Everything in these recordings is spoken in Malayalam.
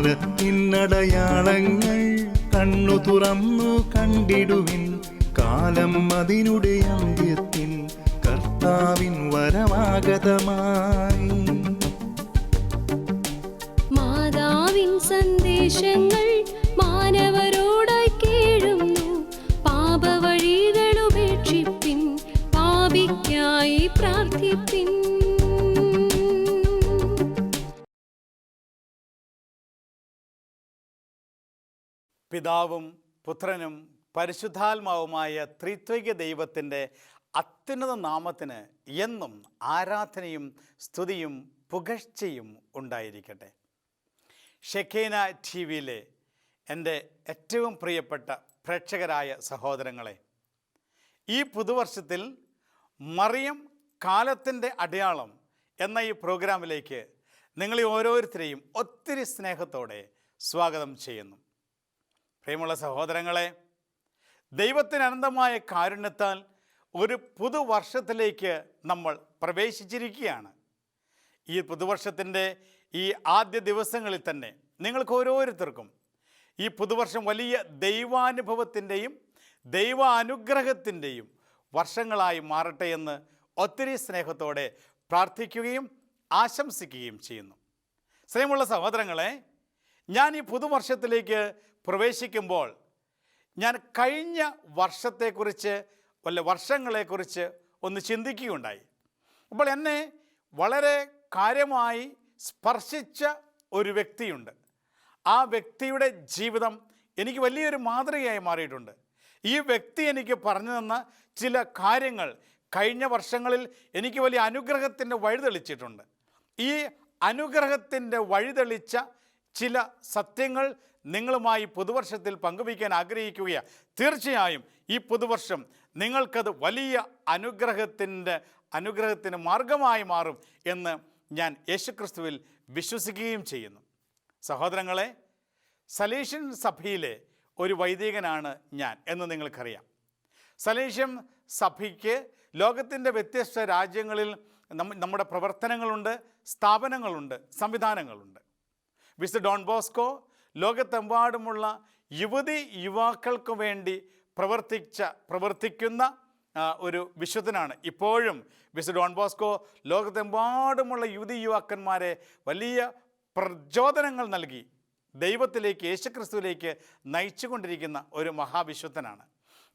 കാലത്തിനടയാളങ്ങൾ കണ്ണു തുറന്നു കണ്ടിടുവിൻ കാലം അതിനുടെ അന്ത്യത്തിൽ കർത്താവിൻ വരമാഗതമായി മാതാവിൻ സന്ദേശങ്ങൾ മാനവരോടായി കേഴുന്നു. പ്രാർത്ഥിപ്പിൻ. പിതാവും പുത്രനും പരിശുദ്ധാത്മാവുമായ ത്രിത്വിക ദൈവത്തിന്റെ അത്യുന്നത നാമത്തിന് എന്നും ആരാധനയും സ്തുതിയും പുകഴ്ചയും ഉണ്ടായിരിക്കട്ടെ. ഷെക്കേന ടി വിയിലെ എന്റെ ഏറ്റവും പ്രിയപ്പെട്ട പ്രേക്ഷകരായ സഹോദരങ്ങളെ ഈ പുതുവർഷത്തിൽ മറിയം കാലത്തിന്റെ അടയാളം എന്ന ഈ പ്രോഗ്രാമിലേക്ക് നിങ്ങളെ ഓരോരുത്തരെയും ഒത്തിരി സ്നേഹത്തോടെ സ്വാഗതം ചെയ്യുന്നു. പ്രിയമുള്ള സഹോദരങ്ങളെ ദൈവത്തിന് അനന്തമായ കാരുണ്യത്താൽ ഒരു പുതുവർഷത്തിലേക്ക് നമ്മൾ പ്രവേശിച്ചിരിക്കുകയാണ്. ഈ പുതുവർഷത്തിന്റെ ഈ ആദ്യ ദിവസങ്ങളിൽ തന്നെ നിങ്ങൾക്ക് ഓരോരുത്തർക്കും ഈ പുതുവർഷം വലിയ ദൈവാനുഭവത്തിന്റെയും ദൈവാനുഗ്രഹത്തിന്റെയും വർഷങ്ങളായി മാറട്ടെ എന്ന് ഒത്തിരി സ്നേഹത്തോടെ പ്രാർത്ഥിക്കുകയും ആശംസിക്കുകയും ചെയ്യുന്നു. സ്നേഹമുള്ള സഹോദരങ്ങളെ ഞാൻ ഈ പുതുവർഷത്തിലേക്ക് പ്രവേശിക്കുമ്പോൾ ഞാൻ കഴിഞ്ഞ വർഷത്തെക്കുറിച്ച് വല്ല വർഷങ്ങളെക്കുറിച്ച് ഒന്ന് ചിന്തിക്കുകയുണ്ടായി. അപ്പോൾ എന്നെ വളരെ കാര്യമായി സ്പർശിച്ച ഒരു വ്യക്തിയുണ്ട്. ആ വ്യക്തിയുടെ ജീവിതം എനിക്ക് വലിയൊരു മാതൃകയായി മാറിയിട്ടുണ്ട്. ഈ വ്യക്തി എനിക്ക് പറഞ്ഞു തന്ന ചില കാര്യങ്ങൾ കഴിഞ്ഞ വർഷങ്ങളിൽ എനിക്ക് വലിയ അനുഗ്രഹത്തിന്റെ വഴിതെളിച്ചിട്ടുണ്ട്. ഈ അനുഗ്രഹത്തിന്റെ വഴിതെളിച്ച ചില സത്യങ്ങൾ നിങ്ങളുമായി പുതുവർഷത്തിൽ പങ്കുവയ്ക്കാൻ ആഗ്രഹിക്കുകയാണ്. തീർച്ചയായും ഈ പുതുവർഷം നിങ്ങൾക്കത് വലിയ അനുഗ്രഹത്തിന്റെ അനുഗ്രഹത്തിന് മാർഗമായി മാറും എന്ന് ഞാൻ യേശുക്രിസ്തുവിൽ വിശ്വസിക്കുകയും ചെയ്യുന്നു. സഹോദരങ്ങളെ സലേഷ്യൻ സഭയിലെ ഒരു വൈദികനാണ് ഞാൻ എന്ന് നിങ്ങൾക്കറിയാം. സലേഷ്യൻ സഭയ്ക്ക് ലോകത്തിന്റെ വ്യത്യസ്ത രാജ്യങ്ങളിൽ നമ്മുടെ പ്രവർത്തനങ്ങളുണ്ട് സ്ഥാപനങ്ങളുണ്ട് സംവിധാനങ്ങളുണ്ട്. വിസ് ഡോൺ ബോസ്കോ ലോകത്തെമ്പാടുമുള്ള യുവതി യുവാക്കൾക്ക് വേണ്ടി പ്രവർത്തിച്ച പ്രവർത്തിക്കുന്ന ഒരു വിശുദ്ധനാണ് ഇപ്പോഴും വിശുദ്ധ ഡോൺ ബോസ്കോ ലോകത്തെമ്പാടുമുള്ള യുവതി യുവാക്കന്മാരെ വലിയ പ്രചോദനങ്ങൾ നൽകി. ദൈവത്തിലേക്ക് യേശുക്രിസ്തുവിലേക്ക് നയിച്ചുകൊണ്ടിരിക്കുന്ന ഒരു മഹാവിശുദ്ധനാണ്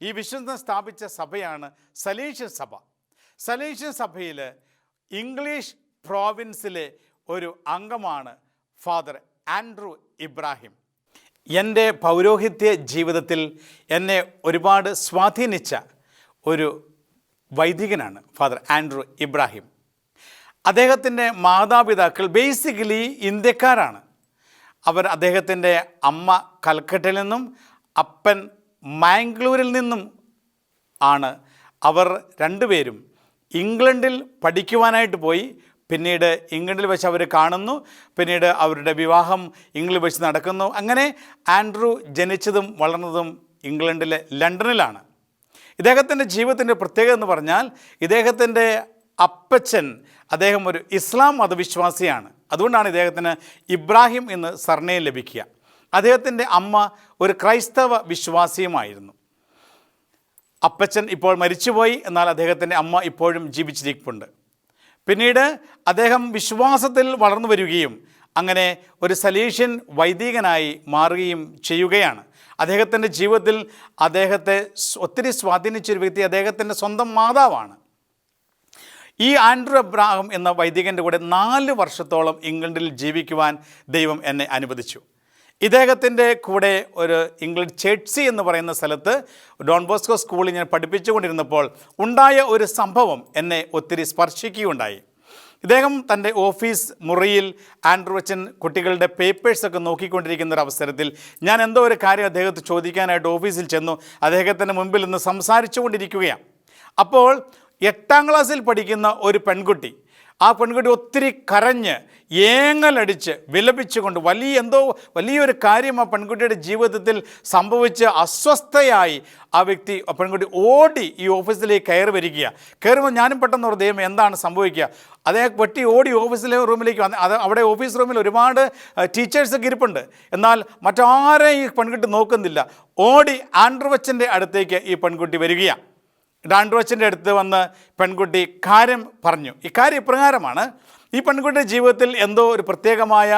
ഈ വിശുദ്ധൻ സ്ഥാപിച്ച സഭയാണ് സലീഷ്യൻ സഭ. സലീഷ്യൻ സഭയിൽ ഇംഗ്ലീഷ് പ്രോവിൻസിലെ ഒരു അംഗമാണ് ഫാദർ ആൻഡ്രു ഇബ്രാഹിം. എന്റെ പൗരോഹിത്യ ജീവിതത്തിൽ എന്നെ ഒരുപാട് സ്വാധീനിച്ച ഒരു വൈദികനാണ് ഫാദർ ആൻഡ്രു ഇബ്രാഹിം. അദ്ദേഹത്തിന്റെ മാതാപിതാക്കൾ ബേസിക്കലി ഇന്ത്യക്കാരാണ്. അവർ അദ്ദേഹത്തിന്റെ അമ്മ കൽക്കട്ടയിൽ നിന്നും അപ്പൻ മാംഗ്ലൂരിൽ നിന്നും ആണ്. അവർ രണ്ടുപേരും ഇംഗ്ലണ്ടിൽ പഠിക്കുവാനായിട്ട് പോയി. പിന്നീട് ഇംഗ്ലണ്ടിൽ വെച്ച് അവർ കാണുന്നു. പിന്നീട് അവരുടെ വിവാഹം ഇംഗ്ലണ്ടിൽ വെച്ച് നടക്കുന്നു. അങ്ങനെ ആൻഡ്രു ജനിച്ചതും വളർന്നതും ഇംഗ്ലണ്ടിലെ ലണ്ടനിലാണ്. ഇദ്ദേഹത്തിന്റെ ജീവിതത്തിന്റെ പ്രത്യേകത എന്ന് പറഞ്ഞാൽ ഇദ്ദേഹത്തിന്റെ അപ്പച്ചൻ അദ്ദേഹം ഒരു ഇസ്ലാം മതവിശ്വാസിയാണ്. അതുകൊണ്ടാണ് ഇദ്ദേഹത്തിന് ഇബ്രാഹിം എന്ന് സർണയം ലഭിക്കുക. അദ്ദേഹത്തിന്റെ അമ്മ ഒരു ക്രൈസ്തവ വിശ്വാസിയുമായിരുന്നു. അപ്പച്ചൻ ഇപ്പോൾ മരിച്ചുപോയി. എന്നാൽ അദ്ദേഹത്തിന്റെ അമ്മ ഇപ്പോഴും ജീവിച്ചിരിപ്പുണ്ട്. പിന്നീട് അദ്ദേഹം വിശ്വാസത്തിൽ വളർന്നു വരികയും അങ്ങനെ ഒരു സലീഷ്യൻ വൈദികനായി മാറുകയും ചെയ്യുകയാണ്. അദ്ദേഹത്തിന്റെ ജീവിതത്തിൽ അദ്ദേഹത്തെ ഒത്തിരി സ്വാധീനിച്ചൊരു വ്യക്തി അദ്ദേഹത്തിന്റെ സ്വന്തം മാതാവാണ്. ഈ ആൻഡ്രൂ അബ്രാഹം എന്ന വൈദികന്റെ കൂടെ നാല് വർഷത്തോളം ഇംഗ്ലണ്ടിൽ ജീവിക്കുവാൻ ദൈവം എന്നെ അനുവദിച്ചു. ഇദ്ദേഹത്തിന്റെ കൂടെ ഒരു ഇംഗ്ലണ്ട് ചേട്സി എന്ന് പറയുന്ന സ്ഥലത്ത് ഡോൺ ബോസ്കോ സ്കൂളിൽ ഞാൻ പഠിപ്പിച്ചുകൊണ്ടിരുന്നപ്പോൾ ഉണ്ടായ ഒരു സംഭവം എന്നെ ഒത്തിരി സ്പർശിക്കുകയുണ്ടായി. ഇദ്ദേഹം തന്റെ ഓഫീസ് മുറിയിൽ ആൻഡ്രോച്ചൻ കുട്ടികളുടെ പേപ്പേഴ്സൊക്കെ നോക്കിക്കൊണ്ടിരിക്കുന്ന ഒരു അവസരത്തിൽ ഞാൻ എന്തോ ഒരു കാര്യം അദ്ദേഹത്തെ ചോദിക്കാനായിട്ട് ഓഫീസിൽ ചെന്നു. അദ്ദേഹത്തിന്റെ മുമ്പിൽ നിന്ന് സംസാരിച്ചു കൊണ്ടിരിക്കുകയാണ് അപ്പോൾ എട്ടാം ക്ലാസ്സിൽ പഠിക്കുന്ന ഒരു പെൺകുട്ടി ആ പെൺകുട്ടി ഒത്തിരി കരഞ്ഞ് ഏങ്ങലടിച്ച് വിലപിച്ചുകൊണ്ട് വലിയ എന്തോ വലിയൊരു കാര്യം ആ പെൺകുട്ടിയുടെ ജീവിതത്തിൽ സംഭവിച്ച് അസ്വസ്ഥയായി ആ വ്യക്തി പെൺകുട്ടി ഓടി ഈ ഓഫീസിലേക്ക് കയറി വരിക കയറുമ്പോൾ ഞാനും പെട്ടെന്ന് ഒരു ദൈവം എന്താണ് സംഭവിക്കുക? അതേ വെട്ടി ഓടി ഓഫീസിലെ റൂമിലേക്ക് വന്ന് അത് അവിടെ ഓഫീസ് റൂമിൽ ഒരുപാട് ടീച്ചേഴ്സൊക്കെ ഇരിപ്പുണ്ട്. എന്നാൽ മറ്റാരെയും ഈ പെൺകുട്ടി നോക്കുന്നില്ല. ഓടി ആൻഡ്രുവച്ചന്റെ അടുത്തേക്ക് ഈ പെൺകുട്ടി വരികയാണ് ഡാൻഡ്രോച്ചന്റെ അടുത്ത് വന്ന് പെൺകുട്ടി കാര്യം പറഞ്ഞു. ഇക്കാര്യം കാര്യം ഇപ്രകാരമാണ്. ഈ പെൺകുട്ടിയുടെ ജീവിതത്തിൽ എന്തോ ഒരു പ്രത്യേകമായ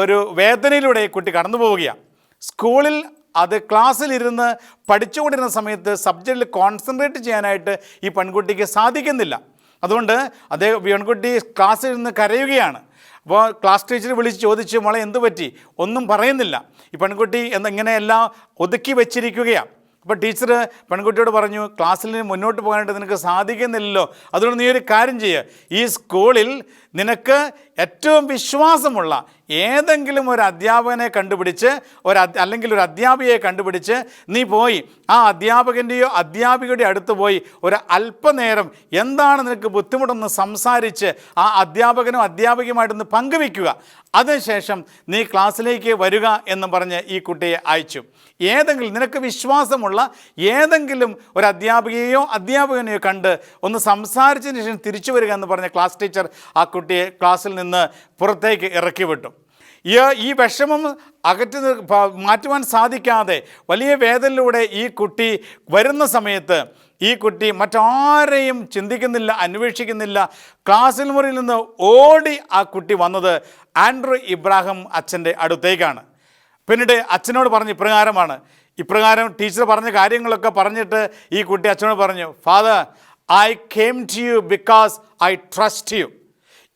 ഒരു വേദനയിലൂടെ ഈ കുട്ടി കടന്നു പോവുകയാണ്. സ്കൂളിൽ അത് ക്ലാസ്സിലിരുന്ന് പഠിച്ചുകൊണ്ടിരുന്ന സമയത്ത് സബ്ജക്റ്റിൽ കോൺസെൻട്രേറ്റ് ചെയ്യാനായിട്ട് ഈ പെൺകുട്ടിക്ക് സാധിക്കുന്നില്ല. അതുകൊണ്ട് അദ്ദേഹം പെൺകുട്ടി ക്ലാസ്സിൽ നിന്ന് കരയുകയാണ്. അപ്പോൾ ക്ലാസ് ടീച്ചർ വിളിച്ച് ചോദിച്ചു മോളെ എന്ത് പറ്റി? ഒന്നും പറയുന്നില്ല. ഈ പെൺകുട്ടി എന്തെങ്ങനെയെല്ലാം ഒതുക്കി വെച്ചിരിക്കുകയാണ്. അപ്പോൾ ടീച്ചർ പെൺകുട്ടിയോട് പറഞ്ഞു ക്ലാസ്സിൽ നിന്ന് മുന്നോട്ട് പോകാനായിട്ട് നിനക്ക് സാധിക്കുന്നില്ലല്ലോ. അതുകൊണ്ട് നീ ഒരു കാര്യം ചെയ്യുക ഈ സ്കൂളിൽ നിനക്ക് ഏറ്റവും വിശ്വാസമുള്ള ഏതെങ്കിലും ഒരു അധ്യാപകനെ കണ്ടുപിടിച്ച് ഒരു അല്ലെങ്കിൽ ഒരു അധ്യാപികയെ കണ്ടുപിടിച്ച് നീ പോയി ആ അധ്യാപകന്റെയോ അധ്യാപികയുടെ അടുത്ത് പോയി ഒരു അല്പനേരം എന്താണ് നിനക്ക് ബുദ്ധിമുട്ടെന്ന് സംസാരിച്ച് ആ അധ്യാപകനും അധ്യാപികയുമായിട്ടൊന്ന് പങ്കുവയ്ക്കുക. അതിനുശേഷം നീ ക്ലാസ്സിലേക്ക് വരിക എന്ന് പറഞ്ഞ് ഈ കുട്ടിയെ അയച്ചു. ഏതെങ്കിലും നിനക്ക് വിശ്വാസമുള്ള ഏതെങ്കിലും ഒരു അധ്യാപികയെയോ അധ്യാപകനെയോ കണ്ട് ഒന്ന് സംസാരിച്ചതിന് ശേഷം തിരിച്ചു വരിക എന്ന് പറഞ്ഞ ക്ലാസ് ടീച്ചർ ആ കുട്ടിയെ ക്ലാസ്സിൽ പുറത്തേക്ക് ഇറക്കി വിട്ടു. ഈ വിഷമം അകറ്റി മാറ്റുവാൻ സാധിക്കാതെ വലിയ വേദനയിലൂടെ ഈ കുട്ടി വരുന്ന സമയത്ത് ഈ കുട്ടി മറ്റാരെയും ചിന്തിക്കുന്നില്ല അന്വേഷിക്കുന്നില്ല. ക്ലാസ്സിൽ മുറിയിൽ നിന്ന് ഓടി ആ കുട്ടി വന്നത് ആൻഡ്രൂ ഇബ്രാഹിം അച്ഛന്റെ അടുത്തേക്കാണ്. പിന്നീട് അച്ഛനോട് പറഞ്ഞ് ഇപ്രകാരമാണ്. ഇപ്രകാരം ടീച്ചർ പറഞ്ഞ കാര്യങ്ങളൊക്കെ പറഞ്ഞിട്ട് ഈ കുട്ടി അച്ഛനോട് പറഞ്ഞു father I came to you because I trust you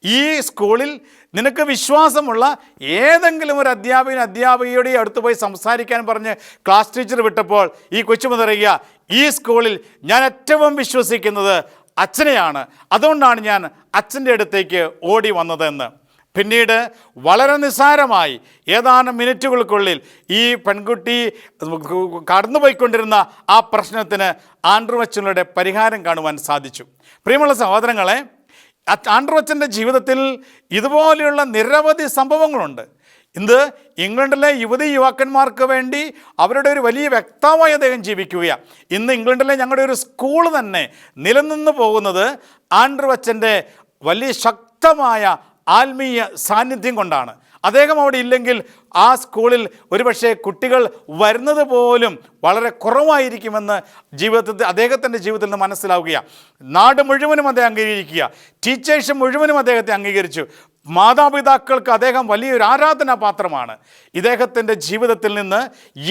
ഈ സ്കൂളിൽ നിനക്ക് വിശ്വാസമുള്ള ഏതെങ്കിലും ഒരു അധ്യാപകൻ അധ്യാപികയുടെ അടുത്ത് പോയി സംസാരിക്കാൻ പറഞ്ഞ് ക്ലാസ് ടീച്ചർ വിട്ടപ്പോൾ ഈ കൊച്ചു മുതറിയ ഈ സ്കൂളിൽ ഞാൻ ഏറ്റവും വിശ്വസിക്കുന്നത് അച്ഛനെയാണ്. അതുകൊണ്ടാണ് ഞാൻ അച്ഛന്റെ അടുത്തേക്ക് ഓടി വന്നതെന്ന്. പിന്നീട് വളരെ നിസ്സാരമായി ഏതാനും മിനിറ്റുകൾക്കുള്ളിൽ ഈ പെൺകുട്ടി കടന്നുപോയിക്കൊണ്ടിരുന്ന ആ പ്രശ്നത്തിന് ആൻഡ്രുവച്ചനുടെ പരിഹാരം കാണുവാൻ സാധിച്ചു. പ്രിയമുള്ള സഹോദരങ്ങളെ ആൻഡ്രോച്ചന്റെ ജീവിതത്തിൽ ഇതുപോലെയുള്ള നിരവധി സംഭവങ്ങളുണ്ട്. ഇന്ന് ഇംഗ്ലണ്ടിലെ യുവതി യുവാക്കന്മാർക്ക് വേണ്ടി അവരുടെ ഒരു വലിയ വ്യക്തമായി അദ്ദേഹം ജീവിക്കുകയാണ് ഇന്ന് ഇംഗ്ലണ്ടിലെ ഞങ്ങളുടെ ഒരു സ്കൂൾ തന്നെ നിലനിന്ന് പോകുന്നത് ആൻഡ്രോച്ചന്റെ വലിയ ശക്തമായ ആത്മീയ സാന്നിധ്യം കൊണ്ടാണ്. അദ്ദേഹം അവിടെ ഇല്ലെങ്കിൽ ആ സ്കൂളിൽ ഒരുപക്ഷെ കുട്ടികൾ വരുന്നത് പോലും വളരെ കുറവായിരിക്കുമെന്ന് ജീവിതത്തിൽ അദ്ദേഹത്തിന്റെ ജീവിതത്തിൽ നിന്ന് മനസ്സിലാവുകയാണ്. നാട് മുഴുവനും അദ്ദേഹം അംഗീകരിക്കുക. ടീച്ചേഴ്സ് മുഴുവനും അദ്ദേഹത്തെ അംഗീകരിച്ചു. മാതാപിതാക്കൾക്ക് അദ്ദേഹം വലിയൊരു ആരാധനാപാത്രമാണ്. ഇദ്ദേഹത്തിന്റെ ജീവിതത്തിൽ നിന്ന്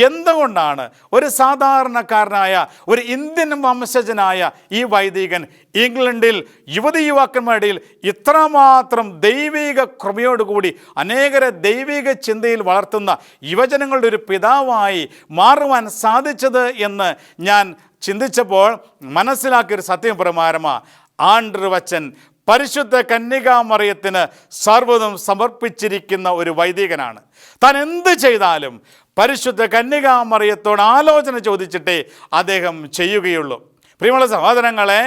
എന്തുകൊണ്ടാണ് ഒരു സാധാരണക്കാരനായ ഒരു ഇന്ത്യൻ വംശജനായ ഈ വൈദികൻ ഇംഗ്ലണ്ടിൽ യുവതി യുവാക്കന്മാരുടെ ഇത്രമാത്രം ദൈവിക കൃപയോടുകൂടി അനേകരെ ദൈവിക ചിന്തയിൽ വളർത്തുന്ന യുവജനങ്ങളുടെ ഒരു പിതാവായി മാറുവാൻ സാധിച്ചത് എന്ന് ഞാൻ ചിന്തിച്ചപ്പോൾ മനസ്സിലാക്കിയൊരു സത്യം പ്രമാരമാണ് ആണ്ടർവച്ചൻ പരിശുദ്ധ കന്യകാമറിയത്തിന് സർവതും സമർപ്പിച്ചിരിക്കുന്ന ഒരു വൈദികനാണ്. താൻ എന്ത് ചെയ്താലും പരിശുദ്ധ കന്യകാമറിയത്തോട് ആലോചന ചോദിച്ചിട്ടേ അദ്ദേഹം ചെയ്യുകയുള്ളൂ. പ്രിയമുള്ള സഹോദരങ്ങളെ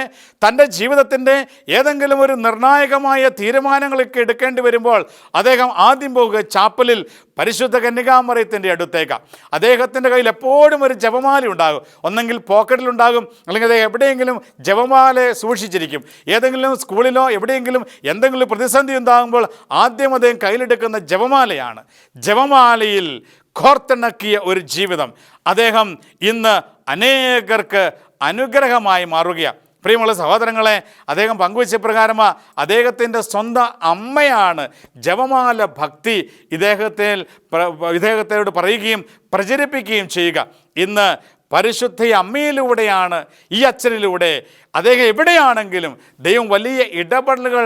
തന്റെ ജീവിതത്തിന്റെ ഏതെങ്കിലും ഒരു നിർണായകമായ തീരുമാനങ്ങളൊക്കെ എടുക്കേണ്ടി വരുമ്പോൾ അദ്ദേഹം ആദ്യം പോവുക ചാപ്പലിൽ പരിശുദ്ധ കന്യകാമറയത്തിന്റെ അടുത്തേക്കാണ് അദ്ദേഹത്തിന്റെ കയ്യിൽ എപ്പോഴും ഒരു ജപമാല ഉണ്ടാകും. ഒന്നെങ്കിൽ പോക്കറ്റിലുണ്ടാകും അല്ലെങ്കിൽ അദ്ദേഹം എവിടെയെങ്കിലും ജപമാല സൂക്ഷിച്ചിരിക്കും. ഏതെങ്കിലും സ്കൂളിലോ എവിടെയെങ്കിലും എന്തെങ്കിലും പ്രതിസന്ധി ഉണ്ടാകുമ്പോൾ ആദ്യം അദ്ദേഹം കയ്യിലെടുക്കുന്ന ജപമാലയാണ്. ജപമാലയിൽ കോർത്തിണക്കിയ ഒരു ജീവിതം. അദ്ദേഹം ഇന്ന് അനേകർക്ക് അനുഗ്രഹമായി മാറുകയാണ്. പ്രിയമുള്ള സഹോദരങ്ങളെ അദ്ദേഹം പങ്കുവച്ച പ്രകാരമാണ് അദ്ദേഹത്തിന്റെ സ്വന്തം അമ്മയാണ് ജപമാല ഭക്തി ഇദ്ദേഹത്തിൽ ഇദ്ദേഹത്തോട് പറയുകയും പ്രചരിപ്പിക്കുകയും ചെയ്യുക. ഇന്ന് പരിശുദ്ധ അമ്മയിലൂടെയാണ് ഈ അച്ഛനിലൂടെ അദ്ദേഹം എവിടെയാണെങ്കിലും ദൈവം വലിയ ഇടപെടലുകൾ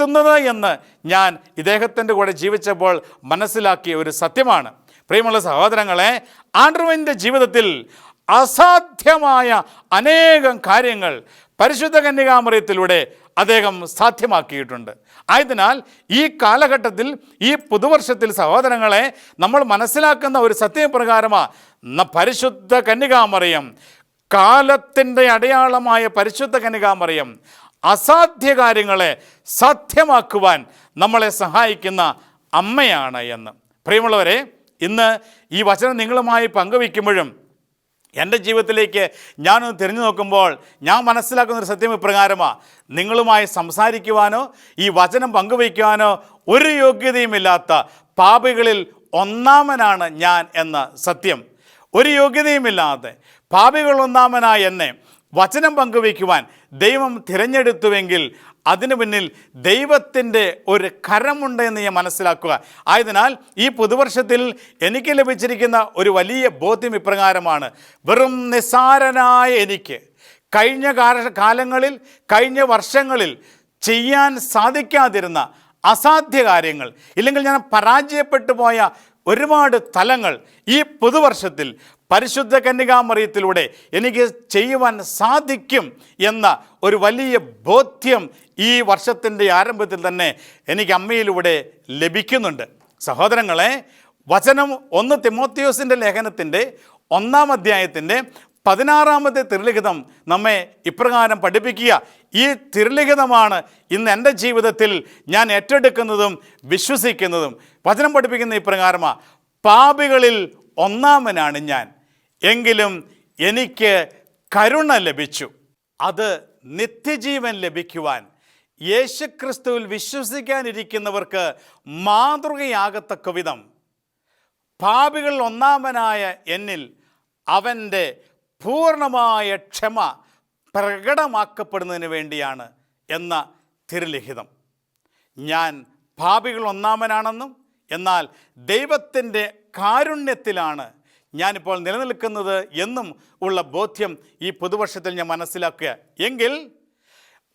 നടത്തുന്നത് എന്ന് ഞാൻ ഇദ്ദേഹത്തിന്റെ കൂടെ ജീവിച്ചപ്പോൾ മനസ്സിലാക്കിയ ഒരു സത്യമാണ്. പ്രിയമുള്ള സഹോദരങ്ങളെ ആൻഡ്രുവിന്റെ ജീവിതത്തിൽ അസാധ്യമായ അനേകം കാര്യങ്ങൾ പരിശുദ്ധ കന്യകാമറിയത്തിലൂടെ അദ്ദേഹം സാധ്യമാക്കിയിട്ടുണ്ട്. ആയതിനാൽ ഈ കാലഘട്ടത്തിൽ ഈ പുതുവർഷത്തിൽ സഹോദരങ്ങളെ നമ്മൾ മനസ്സിലാക്കുന്ന ഒരു സത്യപ്രകാരമാണ് പരിശുദ്ധ കന്യകാമറിയം കാലത്തിന്റെ അടയാളമായ പരിശുദ്ധ കന്യകാമറിയം അസാധ്യ കാര്യങ്ങളെ സാധ്യമാക്കുവാൻ നമ്മളെ സഹായിക്കുന്ന അമ്മയാണ് എന്ന്. പ്രിയമുള്ളവരെ ഇന്ന് ഈ വചനം നിങ്ങളുമായി പങ്കുവയ്ക്കുമ്പോഴും എന്റെ ജീവിതത്തിലേക്ക് ഞാനൊന്ന് തിരിഞ്ഞു നോക്കുമ്പോൾ ഞാൻ മനസ്സിലാക്കുന്ന ഒരു സത്യം ഇപ്രകാരമാണ് നിങ്ങളുമായി സംസാരിക്കുവാനോ ഈ വചനം പങ്കുവയ്ക്കുവാനോ ഒരു യോഗ്യതയുമില്ലാത്ത പാപികളിൽ ഒന്നാമനാണ് ഞാൻ എന്ന സത്യം. ഒരു യോഗ്യതയുമില്ലാതെ പാപികൾ ഒന്നാമനായ എന്നെ വചനം പങ്കുവയ്ക്കുവാൻ ദൈവം തിരഞ്ഞെടുത്തുവെങ്കിൽ അതിനു പിന്നിൽ ദൈവത്തിന്റെ ഒരു കരമുണ്ട് എന്ന് ഞാൻ മനസ്സിലാക്കുക. ആയതിനാൽ ഈ പുതുവർഷത്തിൽ എനിക്ക് ലഭിച്ചിരിക്കുന്ന ഒരു വലിയ ബോധ്യം ഇപ്രകാരമാണ്. വെറും നിസാരനായ എനിക്ക് കഴിഞ്ഞ കാലങ്ങളിൽ കഴിഞ്ഞ വർഷങ്ങളിൽ ചെയ്യാൻ സാധിക്കാതിരുന്ന അസാധ്യ കാര്യങ്ങൾ ഇല്ലെങ്കിൽ ഞാൻ പരാജയപ്പെട്ടു പോയ ഒരുപാട് തലങ്ങൾ ഈ പുതുവർഷത്തിൽ പരിശുദ്ധ കന്യകാമറിയത്തിലൂടെ എനിക്ക് ചെയ്യുവാൻ സാധിക്കും എന്ന ഒരു വലിയ ബോധ്യം ഈ വർഷത്തിന്റെ ആരംഭത്തിൽ തന്നെ എനിക്ക് അമ്മയിലൂടെ ലഭിക്കുന്നുണ്ട്. സഹോദരങ്ങളെ വചനം ഒന്ന് തിമോത്തിയോസിന്റെ ലേഖനത്തിന്റെ ഒന്നാം അധ്യായത്തിന്റെ പതിനാറാമത്തെ തിരുലിഖിതം നമ്മെ ഇപ്രകാരം പഠിപ്പിക്കുക. ഈ തിരുലിഖിതമാണ് ഇന്ന് എന്റെ ജീവിതത്തിൽ ഞാൻ ഏറ്റെടുക്കുന്നതും വിശ്വസിക്കുന്നതും. വചനം പഠിപ്പിക്കുന്ന ഇപ്രകാരമാണ് പാപികളിൽ ഒന്നാമനാണ് ഞാൻ. എങ്കിലും എനിക്ക് കരുണ ലഭിച്ചു. അത് നിത്യജീവൻ ലഭിക്കുവാൻ. യേശുക്രിസ്തുവിൽ വിശ്വസിക്കാനിരിക്കുന്നവർക്ക് മാതൃകയാകത്തക്ക വിധം. പാപികളിൽ ഒന്നാമനായ എന്നിൽ അവന്റെ പൂർണമായ ക്ഷമ പ്രകടമാക്കപ്പെടുന്നതിന് വേണ്ടിയാണ് എന്ന തിരുലിഖിതം. ഞാൻ പാപികൾ ഒന്നാമനാണെന്നും എന്നാൽ ദൈവത്തിന്റെ കാരുണ്യത്തിലാണ് ഞാനിപ്പോൾ നിലനിൽക്കുന്നത് എന്നും ഉള്ള ബോധ്യം ഈ പുതുവർഷത്തിൽ ഞാൻ മനസ്സിലാക്കുക. എങ്കിൽ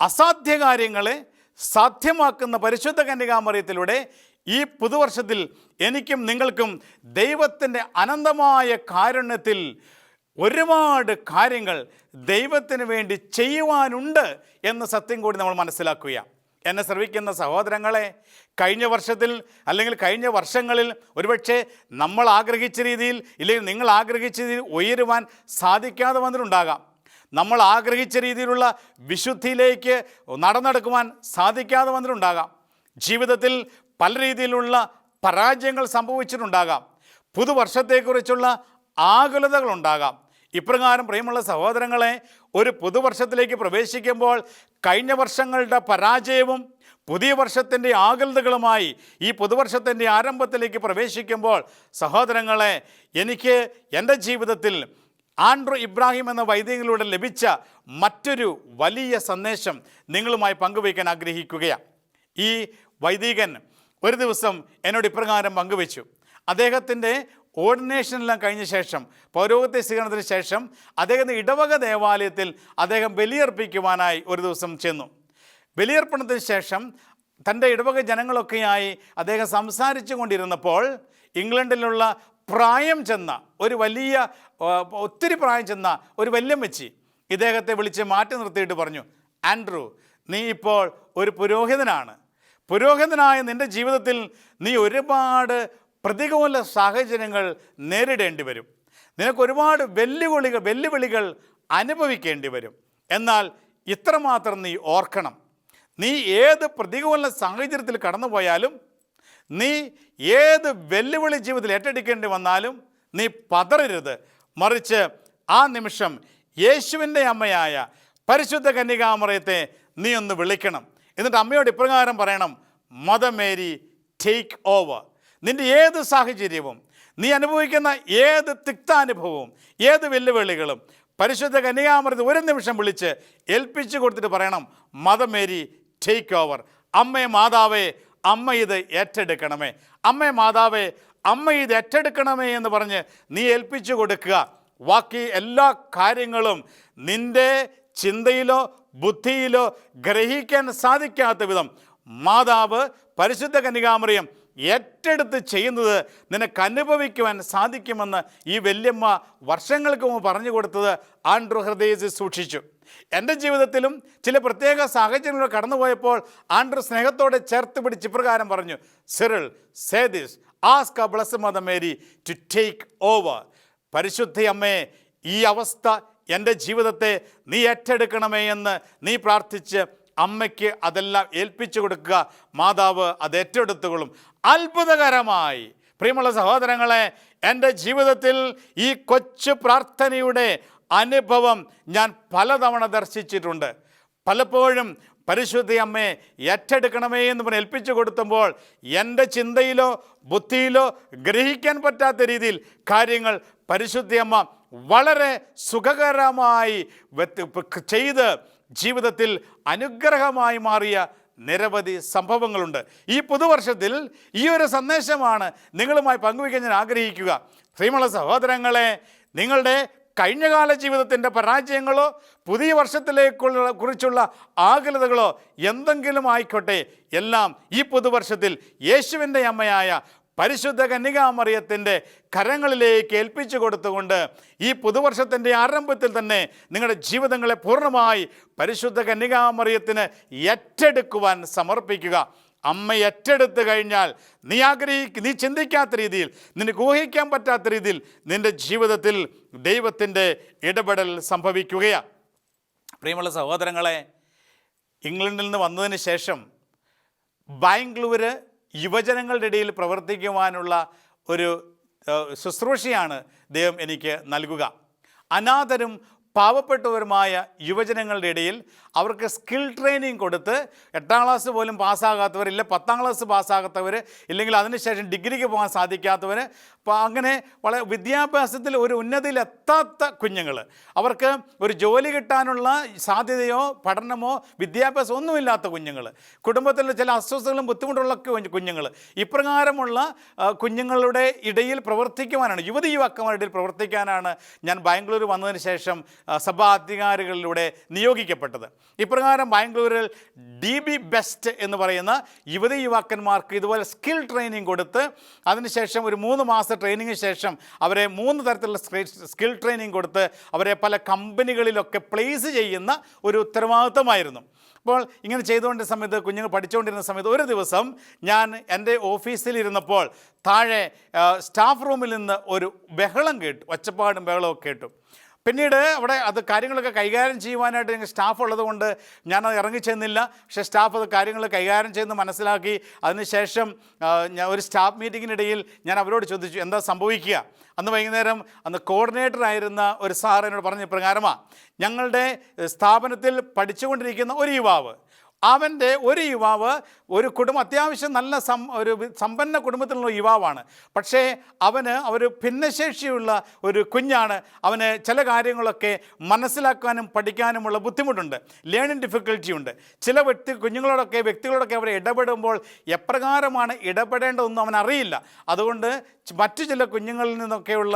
അസാധ്യ കാര്യങ്ങളെ സാധ്യമാക്കുന്ന പരിശുദ്ധ കന്യകാമറിയത്തിലൂടെ ഈ പുതുവർഷത്തിൽ എനിക്കും നിങ്ങൾക്കും ദൈവത്തിന്റെ അനന്തമായ കാരുണ്യത്തിൽ ഒരുപാട് കാര്യങ്ങൾ ദൈവത്തിന് വേണ്ടി ചെയ്യുവാനുണ്ട് എന്ന സത്യം കൂടി നമ്മൾ മനസ്സിലാക്കുകയാണ് എന്നെ ശ്രവിക്കുന്ന സഹോദരങ്ങളെ കഴിഞ്ഞ വർഷത്തിൽ അല്ലെങ്കിൽ കഴിഞ്ഞ വർഷങ്ങളിൽ ഒരുപക്ഷെ നമ്മൾ ആഗ്രഹിച്ച രീതിയിൽ ഇല്ലെങ്കിൽ നിങ്ങൾ ആഗ്രഹിച്ച രീതിയിൽ ഉയരുവാൻ സാധിക്കാതെ വന്നിട്ടുണ്ടാകാം. നമ്മൾ ആഗ്രഹിച്ച രീതിയിലുള്ള വിശുദ്ധിയിലേക്ക് നടന്നെടുക്കുവാൻ സാധിക്കാതെ വന്നിട്ടുണ്ടാകാം. ജീവിതത്തിൽ പല രീതിയിലുള്ള പരാജയങ്ങൾ സംഭവിച്ചിട്ടുണ്ടാകാം. പുതുവർഷത്തെക്കുറിച്ചുള്ള ആകുലതകളുണ്ടാകാം. ഇപ്രകാരം പ്രിയമുള്ള സഹോദരങ്ങളെ ഒരു പുതുവർഷത്തിലേക്ക് പ്രവേശിക്കുമ്പോൾ കഴിഞ്ഞ വർഷങ്ങളുടെ പരാജയവും പുതിയ വർഷത്തിന്റെ ആകുലതകളുമായി ഈ പുതുവർഷത്തിന്റെ ആരംഭത്തിലേക്ക് പ്രവേശിക്കുമ്പോൾ സഹോദരങ്ങളെ എനിക്ക് എന്റെ ജീവിതത്തിൽ ആൻഡ്രു ഇബ്രാഹിം എന്ന വൈദികനിലൂടെ ലഭിച്ച മറ്റൊരു വലിയ സന്ദേശം നിങ്ങളുമായി പങ്കുവയ്ക്കാൻ ആഗ്രഹിക്കുകയാണ്. ഈ വൈദികൻ ഒരു ദിവസം എന്നോട് ഇപ്രകാരം പങ്കുവച്ചു. അദ്ദേഹത്തിന്റെ ഓർഡിനേഷനെല്ലാം കഴിഞ്ഞ ശേഷം പൗരോഗത്യ സ്വീകരണത്തിന് ശേഷം അദ്ദേഹത്തിന്റെ ഇടവക ദേവാലയത്തിൽ അദ്ദേഹം ബലിയർപ്പിക്കുവാനായി ഒരു ദിവസം ചെന്നു. ബലിയർപ്പണത്തിന് ശേഷം തന്റെ ഇടവക ജനങ്ങളൊക്കെയായി അദ്ദേഹം സംസാരിച്ചു കൊണ്ടിരുന്നപ്പോൾ ഇംഗ്ലണ്ടിലുള്ള പ്രായം ചെന്ന ഒരു വലിയ ഒത്തിരി പ്രായം ചെന്ന ഒരു വല്യമ്മച്ചി ഇദ്ദേഹത്തെ വിളിച്ച് മാറ്റി നിർത്തിയിട്ട് പറഞ്ഞു ആൻഡ്രു നീ ഇപ്പോൾ ഒരു പുരോഹിതനാണ്. പുരോഹിതനായ നിന്റെ ജീവിതത്തിൽ നീ ഒരുപാട് പ്രതികൂല സാഹചര്യങ്ങൾ നേരിടേണ്ടി വരും. നിനക്ക് ഒരുപാട് വെല്ലുവിളികൾ വെല്ലുവിളികൾ അനുഭവിക്കേണ്ടി വരും. എന്നാൽ ഇത്രമാത്രം നീ ഓർക്കണം. നീ ഏത് പ്രതികൂല സാഹചര്യത്തിൽ കടന്നുപോയാലും നീ ഏത് വെല്ലുവിളി ജീവിതത്തിൽ ഏറ്റെടുക്കേണ്ടി വന്നാലും നീ പതറരുത്. മറിച്ച് ആ നിമിഷം യേശുവിന്റെ അമ്മയായ പരിശുദ്ധ കന്യകാമറയത്തെ നീ ഒന്ന് വിളിക്കണം. എന്നിട്ട് അമ്മയോട് ഇപ്രകാരം പറയണം മദമേരി ടേക്ക് ഓവർ നിന്റെ ഏത് സാഹചര്യവും നീ അനുഭവിക്കുന്ന ഏത് തിക്താനുഭവവും ഏത് വെല്ലുവിളികളും പരിശുദ്ധ കന്യാമൃത് ഒരു നിമിഷം വിളിച്ച് ഏൽപ്പിച്ചു കൊടുത്തിട്ട് പറയണം മദർ മേരി ടേക്ക് ഓവർ അമ്മേ മാതാവേ അമ്മ ഇത് ഏറ്റെടുക്കണമേ. അമ്മേ മാതാവേ അമ്മ ഇത് ഏറ്റെടുക്കണമേ എന്ന് പറഞ്ഞ് നീ ഏൽപ്പിച്ചു കൊടുക്കുക. ബാക്കി എല്ലാ കാര്യങ്ങളും നിന്റെ ചിന്തയിലോ ബുദ്ധിയിലോ ഗ്രഹിക്കാൻ സാധിക്കാത്ത വിധം മാതാവ് പരിശുദ്ധ കന്യകാമറിയം ഏറ്റെടുത്ത് ചെയ്യുന്നത് നിനക്ക് അനുഭവിക്കുവാൻ സാധിക്കുമെന്ന് ഈ വല്യമ്മ വർഷങ്ങൾക്ക് മുമ്പ് പറഞ്ഞു കൊടുത്തത് ആൻഡ്രു ഹൃദയസ് സൂക്ഷിച്ചു. എന്റെ ജീവിതത്തിലും ചില പ്രത്യേക സാഹചര്യങ്ങൾ കടന്നുപോയപ്പോൾ ആൻഡ്രു സ്നേഹത്തോടെ ചേർത്ത് പിടിച്ച് ഇപ്രകാരം പറഞ്ഞു Cyril say this this ask bless mother Mary to take over. പരിശുദ്ധ അമ്മേ ഈ അവസ്ഥ എന്റെ ജീവിതത്തെ നീ ഏറ്റെടുക്കണമേ എന്ന് നീ പ്രാർത്ഥിച്ച് അമ്മയ്ക്ക് അതെല്ലാം ഏൽപ്പിച്ചു കൊടുക്കുക. മാതാവ് അത് ഏറ്റെടുത്തുകൊള്ളും. അത്ഭുതകരമായി. പ്രിയമുള്ള സഹോദരങ്ങളെ എന്റെ ജീവിതത്തിൽ ഈ കൊച്ചു പ്രാർത്ഥനയുടെ അനുഭവം ഞാൻ പലതവണ ദർശിച്ചിട്ടുണ്ട്. പലപ്പോഴും പരിശുദ്ധ അമ്മയെ ഏറ്റെടുക്കണമേ എന്ന് പറഞ്ഞ് ഏൽപ്പിച്ചു കൊടുത്തുമ്പോൾ എന്റെ ചിന്തയിലോ ബുദ്ധിയിലോ ഗ്രഹിക്കാൻ പറ്റാത്ത രീതിയിൽ കാര്യങ്ങൾ പരിശുദ്ധ അമ്മ വളരെ സുഖകരമായി ചെയ്ത് ജീവിതത്തിൽ അനുഗ്രഹമായി മാറിയ നിരവധി സംഭവങ്ങളുണ്ട്. ഈ പുതുവർഷത്തിൽ ഈ ഒരു സന്ദേശമാണ് നിങ്ങളുമായി പങ്കുവയ്ക്കാൻ ഞാൻ ആഗ്രഹിക്കുക. ശ്രീമള സഹോദരങ്ങളെ നിങ്ങളുടെ കഴിഞ്ഞകാല ജീവിതത്തിന്റെ പരാജയങ്ങളോ പുതിയ വർഷത്തിലേക്കുള്ള കുറിച്ചുള്ള ആകുലതകളോ എന്തെങ്കിലും ആയിക്കോട്ടെ എല്ലാം ഈ പുതുവർഷത്തിൽ യേശുവിന്റെ അമ്മയായ പരിശുദ്ധ കന്യകാമറിയത്തിന്റെ കരങ്ങളിലേക്ക് ഏൽപ്പിച്ചു കൊടുത്തുകൊണ്ട് ഈ പുതുവർഷത്തിന്റെ ആരംഭത്തിൽ തന്നെ നിങ്ങളുടെ ജീവിതങ്ങളെ പൂർണമായി പരിശുദ്ധ കന്യകാമറിയത്തിന് ഏറ്റെടുക്കുവാൻ സമർപ്പിക്കുക. അമ്മ ഏറ്റെടുത്തു കഴിഞ്ഞാൽ നീ ആഗ്രഹിക്ക നീ ചിന്തിക്കാത്ത രീതിയിൽ നിനക്ക് ഊഹിക്കാൻ പറ്റാത്ത രീതിയിൽ നിന്റെ ജീവിതത്തിൽ ദൈവത്തിന്റെ ഇടപെടൽ സംഭവിക്കുകയാണ് പ്രിയമുള്ള സഹോദരങ്ങളെ ഇംഗ്ലണ്ടിൽ നിന്ന് വന്നതിന് ശേഷം ബാംഗ്ലൂര് യുവജനങ്ങളുടെ ഇടയിൽ പ്രവർത്തിക്കുവാനുള്ള ഒരു ശുശ്രൂഷയാണ് ദൈവം എനിക്ക് നൽകുക. അനാഥരും പാവപ്പെട്ടവരുമായ യുവജനങ്ങളുടെ ഇടയിൽ അവർക്ക് സ്കിൽ ട്രെയിനിങ് കൊടുത്ത് എട്ടാം ക്ലാസ് പോലും പാസ്സാകാത്തവർ ഇല്ല പത്താം ക്ലാസ് പാസ്സാകാത്തവർ ഇല്ലെങ്കിൽ അതിനുശേഷം ഡിഗ്രിക്ക് പോകാൻ സാധിക്കാത്തവർ അപ്പോൾ അങ്ങനെ വളരെ വിദ്യാഭ്യാസത്തിൽ ഒരു ഉന്നതിയിലെത്താത്ത കുഞ്ഞുങ്ങൾ അവർക്ക് ഒരു ജോലി കിട്ടാനുള്ള സാധ്യതയോ പഠനമോ വിദ്യാഭ്യാസം ഒന്നുമില്ലാത്ത കുഞ്ഞുങ്ങൾ കുടുംബത്തിൽ ചില അസ്വസ്ഥതകളും ബുദ്ധിമുട്ടുള്ള കുഞ്ഞുങ്ങൾ ഇപ്രകാരമുള്ള കുഞ്ഞുങ്ങളുടെ ഇടയിൽ പ്രവർത്തിക്കുവാനാണ് യുവതി യുവാക്കന്മാരുടെ ഇടയിൽ പ്രവർത്തിക്കാനാണ് ഞാൻ ബാംഗ്ലൂർ വന്നതിന് ശേഷം സഭാ അധികാരികളിലൂടെ നിയോഗിക്കപ്പെട്ടത്. ഇപ്രകാരം ബാംഗ്ലൂരിൽ ഡി ബി ബെസ്റ്റ് എന്ന് പറയുന്ന യുവതി യുവാക്കന്മാർക്ക് ഇതുപോലെ സ്കിൽ ട്രെയിനിങ് കൊടുത്ത് അതിനുശേഷം ഒരു മൂന്ന് മാസത്തെ ട്രെയിനിങ്ങിന് ശേഷം അവരെ മൂന്ന് തരത്തിലുള്ള സ്കിൽ ട്രെയിനിങ് കൊടുത്ത് അവരെ പല കമ്പനികളിലൊക്കെ പ്ലേസ് ചെയ്യുന്ന ഒരു ഉത്തരവാദിത്തമായിരുന്നു. അപ്പോൾ ഇങ്ങനെ ചെയ്തുകൊണ്ടിരുന്ന സമയത്ത് കുഞ്ഞുങ്ങൾ പഠിച്ചുകൊണ്ടിരുന്ന സമയത്ത് ഒരു ദിവസം ഞാൻ എന്റെ ഓഫീസിലിരുന്നപ്പോൾ താഴെ സ്റ്റാഫ് റൂമിൽ നിന്ന് ഒരു ബഹളം കേട്ടു. ഒച്ചപ്പാടും ബഹളവും കേട്ടു. പിന്നീട് അവിടെ അത് കാര്യങ്ങളൊക്കെ കൈകാര്യം ചെയ്യുവാനായിട്ട് ഞങ്ങൾക്ക് സ്റ്റാഫ് ഉള്ളതുകൊണ്ട് ഞാനത് ഇറങ്ങിച്ചെന്നില്ല. പക്ഷേ സ്റ്റാഫ് അത് കാര്യങ്ങൾ കൈകാര്യം ചെയ്യുന്ന മനസ്സിലാക്കി. അതിനുശേഷം ഞാൻ ഒരു സ്റ്റാഫ് മീറ്റിങ്ങിനിടയിൽ ഞാൻ അവരോട് ചോദിച്ചു എന്താ സംഭവിക്കുക? അന്ന് വൈകുന്നേരം അന്ന് കോർഡിനേറ്റർ ആയിരുന്ന ഒരു സാർ എന്നോട് പറഞ്ഞ പ്രകാരമാണ് ഞങ്ങളുടെ സ്ഥാപനത്തിൽ പഠിച്ചുകൊണ്ടിരിക്കുന്ന ഒരു യുവാവ് അവന്റെ ഒരു യുവാവ് ഒരു കുടുംബം അത്യാവശ്യം നല്ല സം ഒരു സമ്പന്ന കുടുംബത്തിലുള്ള യുവാവാണ്. പക്ഷേ അവന് ഒരു ഭിന്നശേഷിയുള്ള ഒരു കുഞ്ഞാണ്. അവന് ചില കാര്യങ്ങളൊക്കെ മനസ്സിലാക്കാനും പഠിക്കാനുമുള്ള ബുദ്ധിമുട്ടുണ്ട്. ലേണിംഗ് ഡിഫിക്കൽറ്റി ഉണ്ട്. ചില വ്യക്തി കുഞ്ഞുങ്ങളോടൊക്കെ വ്യക്തികളോടൊക്കെ അവരെ ഇടപെടുമ്പോൾ എപ്രകാരമാണ് ഇടപെടേണ്ടതെന്നും അവൻ അറിയില്ല. അതുകൊണ്ട് മറ്റു ചില കുഞ്ഞുങ്ങളിൽ നിന്നൊക്കെയുള്ള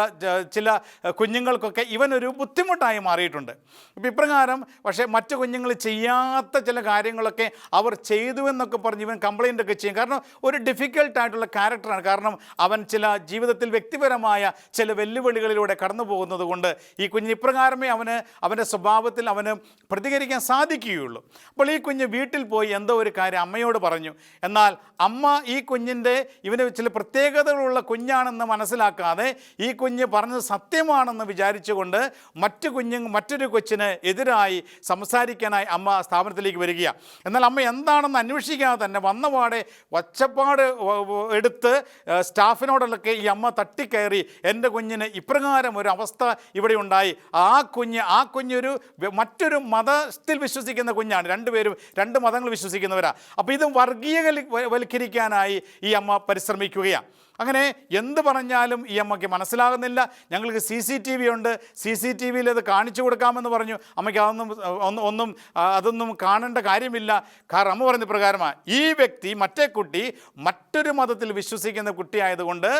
ചില കുഞ്ഞുങ്ങൾക്കൊക്കെ ഇവനൊരു ബുദ്ധിമുട്ടായി മാറിയിട്ടുണ്ട്. ഇപ്പം ഇപ്രകാരം പക്ഷേ മറ്റു കുഞ്ഞുങ്ങൾ ചെയ്യാത്ത ചില കാര്യങ്ങളൊക്കെ അവർ ചെയ്തു എന്നൊക്കെ പറഞ്ഞ് ഇവൻ കംപ്ലൈന്റ് ഒക്കെ ചെയ്യും. കാരണം ഒരു ഡിഫിക്കൽട്ടായിട്ടുള്ള ക്യാരക്ടറാണ് കാരണം അവൻ ചില ജീവിതത്തിൽ വ്യക്തിപരമായ ചില വെല്ലുവിളികളിലൂടെ കടന്നു പോകുന്നത് കൊണ്ട് ഈ കുഞ്ഞ് ഇപ്രകാരമേ അവന് അവന്റെ സ്വഭാവത്തിൽ അവന് പ്രതികരിക്കാൻ സാധിക്കുകയുള്ളൂ. അപ്പോൾ ഈ കുഞ്ഞ് വീട്ടിൽ പോയി എന്തോ ഒരു കാര്യം അമ്മയോട് പറഞ്ഞു. എന്നാൽ അമ്മ ഈ കുഞ്ഞിന്റെ ഇവന് ചില പ്രത്യേകതകളുള്ള കുഞ്ഞാണെന്ന് മനസ്സിലാക്കാതെ ഈ കുഞ്ഞ് പറഞ്ഞത് സത്യമാണെന്ന് വിചാരിച്ചുകൊണ്ട് മറ്റു കുഞ്ഞു മറ്റൊരു കൊച്ചിന് എതിരായി സംസാരിക്കാനായി അമ്മ സ്ഥാപനത്തിലേക്ക് വരികയാണ്. എന്നാൽ അമ്മ എന്താണെന്ന് അന്വേഷിക്കാതെ തന്നെ വന്നപാടെ ഒച്ചപ്പാട് വ- വ- എടുത്ത് സ്റ്റാഫിനോടൊക്കെ ഈ അമ്മ തട്ടിക്കയറി എന്റെ കുഞ്ഞിന് ഇപ്രകാരം ഒരു അവസ്ഥ ഇവിടെ ഉണ്ടായി. ആ കുഞ്ഞ് ആ കുഞ്ഞൊരു മറ്റൊരു മതത്തിൽ വിശ്വസിക്കുന്ന കുഞ്ഞാണ്. രണ്ടുപേരും രണ്ട് മതങ്ങൾ വിശ്വസിക്കുന്നവരാണ് അപ്പോൾ ഇത് വർഗീയവൽക്കരിക്കാനായി ഈ അമ്മ പരിശ്രമിക്കുകയാണ് അങ്ങനെ എന്ത് പറഞ്ഞാലും ഈ അമ്മയ്ക്ക് മനസ്സിലാകുന്നില്ല. ഞങ്ങൾക്ക് സി സി ടി വി ഉണ്ട്. സി സി ടി വിയിൽ അത് കാണിച്ചു കൊടുക്കാമെന്ന് പറഞ്ഞു. അമ്മയ്ക്ക് അതൊന്നും ഒന്നും അതൊന്നും കാണേണ്ട കാര്യമില്ല. കാരണം അമ്മ പറഞ്ഞ പ്രകാരമാണ് ഈ വ്യക്തി മറ്റേ കുട്ടി മറ്റൊരു മതത്തിൽ വിശ്വസിക്കുന്ന കുട്ടിയായതുകൊണ്ട്